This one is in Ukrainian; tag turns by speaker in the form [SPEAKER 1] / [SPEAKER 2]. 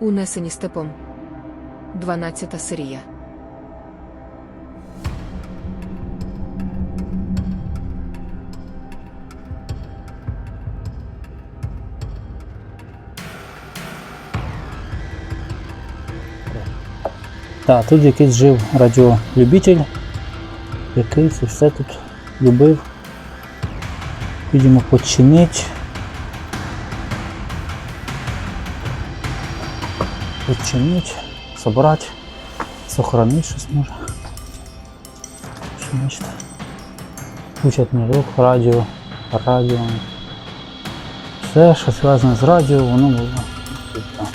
[SPEAKER 1] Унесені степом. 12 серія.
[SPEAKER 2] Так, тут якийсь жив радіолюбитель, який все тут любив. Підемо починити. Відчинити, собрати, сохранити щось може. Що нечто. Куча книжок, радіо, радіо. Все, що зв'язане з радіо, воно було тут.